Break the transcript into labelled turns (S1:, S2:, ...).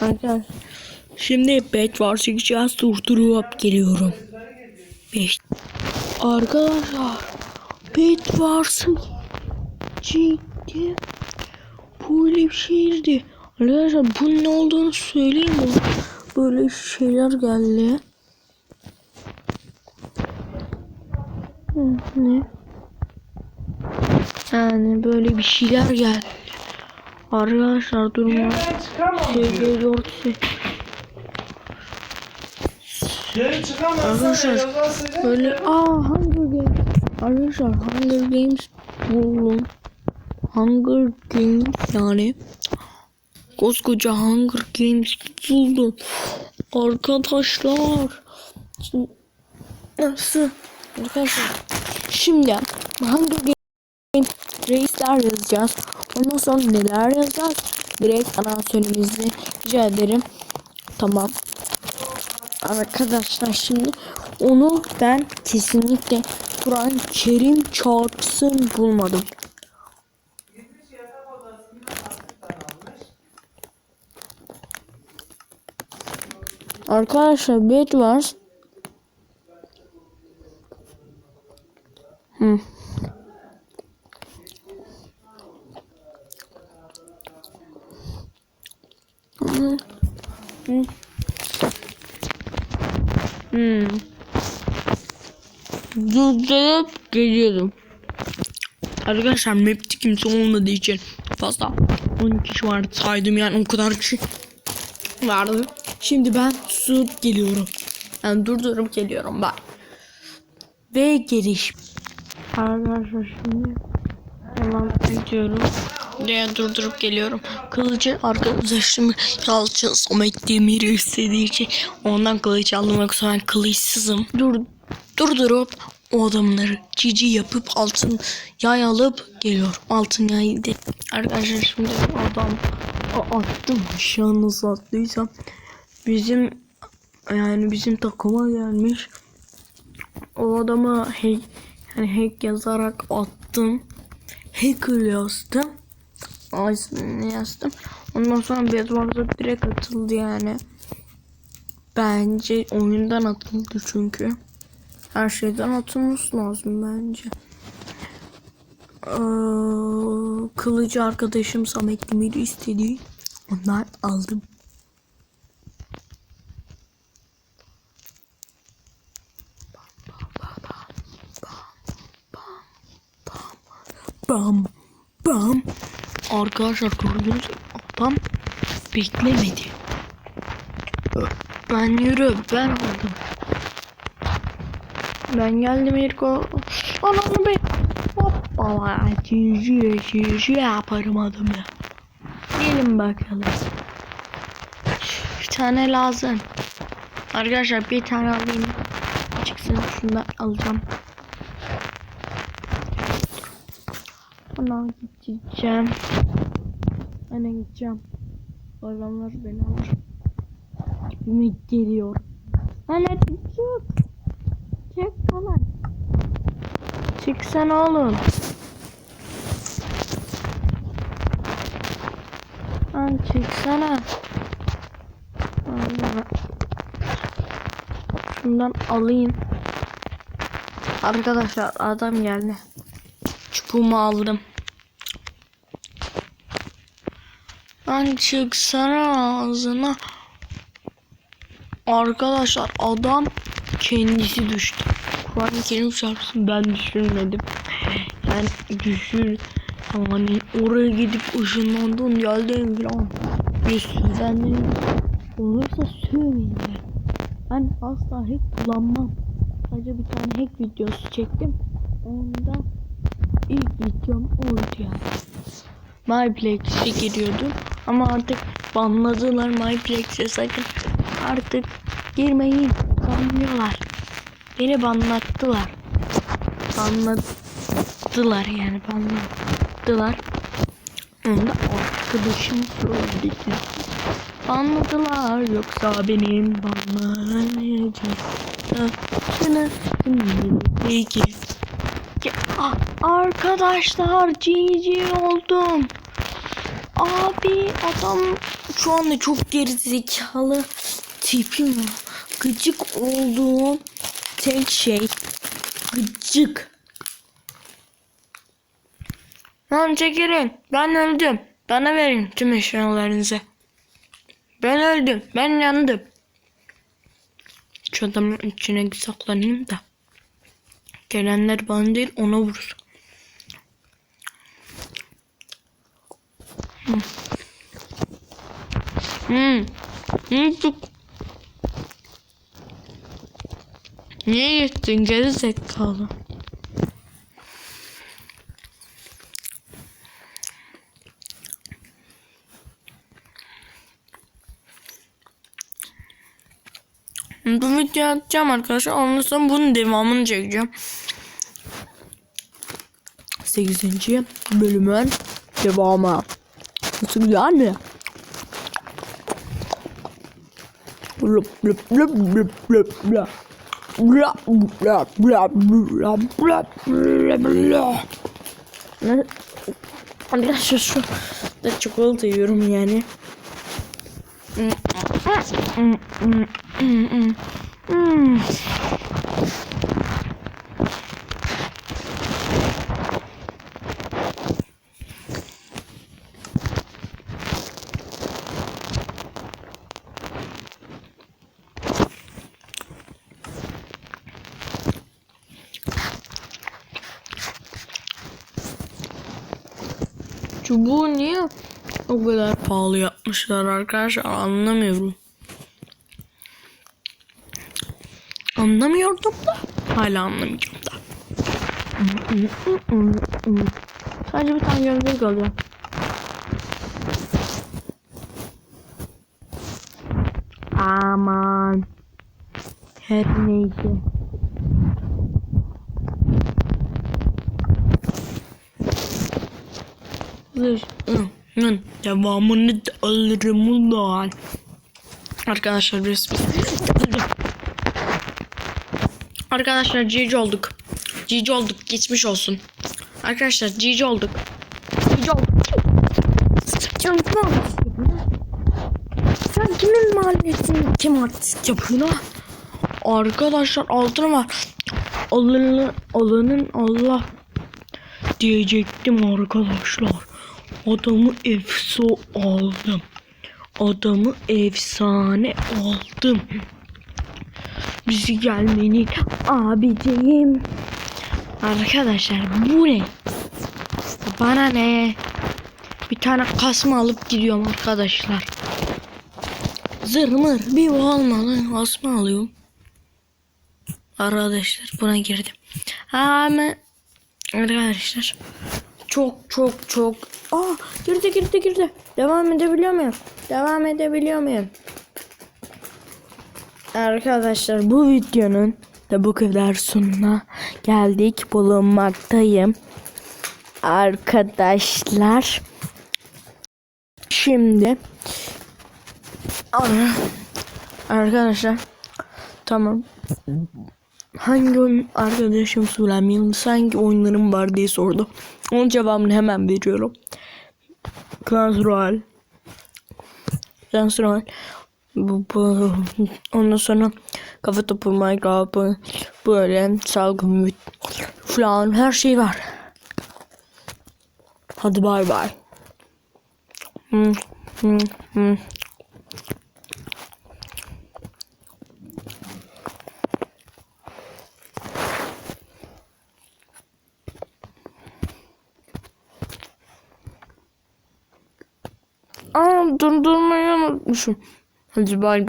S1: Arkadaşlar. Şimdi bet var çıkacağız durdurup geliyorum. Beş. Arkadaşlar. Bet varsa ciddi böyle bir şeydi. Arkadaşlar bunun ne olduğunu söyleyeyim mi? Böyle şeyler geldi. Ne? Yani böyle bir şeyler geldi. Arkadaşlar durma. Dorsi.
S2: Geri çıkamazsan
S1: Arkadaşlar,
S2: yalan söyle.
S1: Böyle aa Hunger Games. Arkadaşlar Hunger Games buldum. Hunger Games yani. Koskoca Hunger Games buldum. Arkadaşlar. Şimdi, nasıl? Arkadaşlar. Şimdi Hunger Games reisler yazacağız. Ondan sonra neler yazacağız? Direkt anonsörümüzü rica ederim. Tamam. Arkadaşlar şimdi onu ben kesinlikle Kur'an Kerim çarpsın bulmadım. Arkadaşlar bed var. Hı. Hı. Hı. Hmm. Durdurup geliyorum. Arkadaşlar map'te kimse olmadığı için fazla 10 kişi vardı saydım yani o kadar kişi vardı. Şimdi ben susup geliyorum. Yani durdurup geliyorum bak. Ve geliş. Arkadaşlar şimdi devam ediyorum. Diye durdurup geliyorum. Kılıcı arkadaşım Yalçın Samet Demir'i istediği için ondan aldım yoksa ben kılıçsızım. Dur, durdurup o adamları cici yapıp altın yay alıp geliyorum. Altın yay de. Arkadaşlar şimdi adam a- attım. Nasıl attıysam. Bizim yani bizim takıma gelmiş. O adama hack, yani hack yazarak attım. Hacker yazdım. İsmini yazdım. Ondan sonra Bedwars'a direkt atıldı yani. Bence oyundan atıldı çünkü. Her şeyden atılması lazım bence. Ee, kılıcı arkadaşım Samet Demir'i istedi. Ondan aldım. Bam bam. Arkadaşlar gördünüz? Adam beklemedi. Ben yürü ben aldım. Ben geldim Erko. Ananı be. Hoppala. Cici cici yaparım adımı. Gelin bakalım. Bir tane lazım. Arkadaşlar bir tane alayım. Çıksın şundan alacağım. Ona gideceğim. Ana gideceğim. Adamlar beni alır. Gibime geliyor. Ana çık. Çık falan. Çıksana oğlum. Lan çıksana. Allah. Şundan alayım. Arkadaşlar adam geldi. Çubuğumu aldım. Lan çıksana ağzına. Arkadaşlar adam kendisi düştü. Kur'an-ı Kerim çarpsın ben düşürmedim. Yani düşür hani oraya gidip ışınlandın geldin falan. Bir sürenlerin olursa söyleyin de. Ben asla hack kullanmam. Sadece bir tane hack videosu çektim. Onda ilk videom oydu yani. MyPlex'e giriyordum. Ama artık banladılar MyPlex'e sakın. Artık girmeyin. Banlıyorlar. Beni banlattılar. Banlattılar yani banlattılar. Onu da arkadaşım söyledi. Banladılar yoksa benim banlanacak. Şunu peki. Ya, arkadaşlar GG oldum. Abi adam şu anda çok gerizekalı tipim var. Gıcık olduğum tek şey gıcık. Lan çekilin. Ben öldüm. Bana verin tüm eşyalarınızı. Ben öldüm. Ben yandım. Şu adamın içine saklanayım da. Gelenler bana değil ona vursun. Hmm. Hmm. Niye gittin geri zekalı? Bu videoyu atacağım arkadaşlar. Ondan sonra bunun devamını çekeceğim. 8. bölümün devamı. Nasıl güzel mi? Blup blup blup blup blup blup. Arkadaşlar şu da çikolata yiyorum yani. Çubuğu niye o kadar pahalı yapmışlar arkadaşlar anlamıyorum. Anlamıyordum da hala anlamayacağım da. Sadece bir tane gözlük alıyor. Aman. Her neyse. Devamını da alırım ulan. Arkadaşlar resmi. Arkadaşlar GG olduk. GG olduk. Geçmiş olsun. Arkadaşlar GG olduk. GG olduk. Sen kim? Sen kimin mahallesinde kim artist yapıyor lan? Arkadaşlar altına var. Allah'ın Allah'ın Allah diyecektim arkadaşlar. Adamı efso aldım. Adamı efsane aldım. Bizi gelmeni abicim. Arkadaşlar bu ne? Bana ne? Bir tane kasma alıp gidiyorum arkadaşlar. Zır mır bir bu almalı. Kasma alıyorum. Arkadaşlar buna girdim. Ama arkadaşlar çok çok çok Aa girdi girdi girdi. Devam edebiliyor muyum? Devam edebiliyor muyum? Arkadaşlar bu videonun da bu kadar sonuna geldik bulunmaktayım. Arkadaşlar şimdi Aa, arkadaşlar tamam hangi arkadaşım Süleyman Yıldız hangi oyunlarım var diye sordu. Onun cevabını hemen veriyorum. Clans Royale. Clans Royale. Bu, bu, ondan sonra kafa topu Minecraft böyle salgın falan her şey var. Hadi bay bay. Hmm, hmm, hmm. Aa durdurmayı unutmuşum. Hadi bay bay.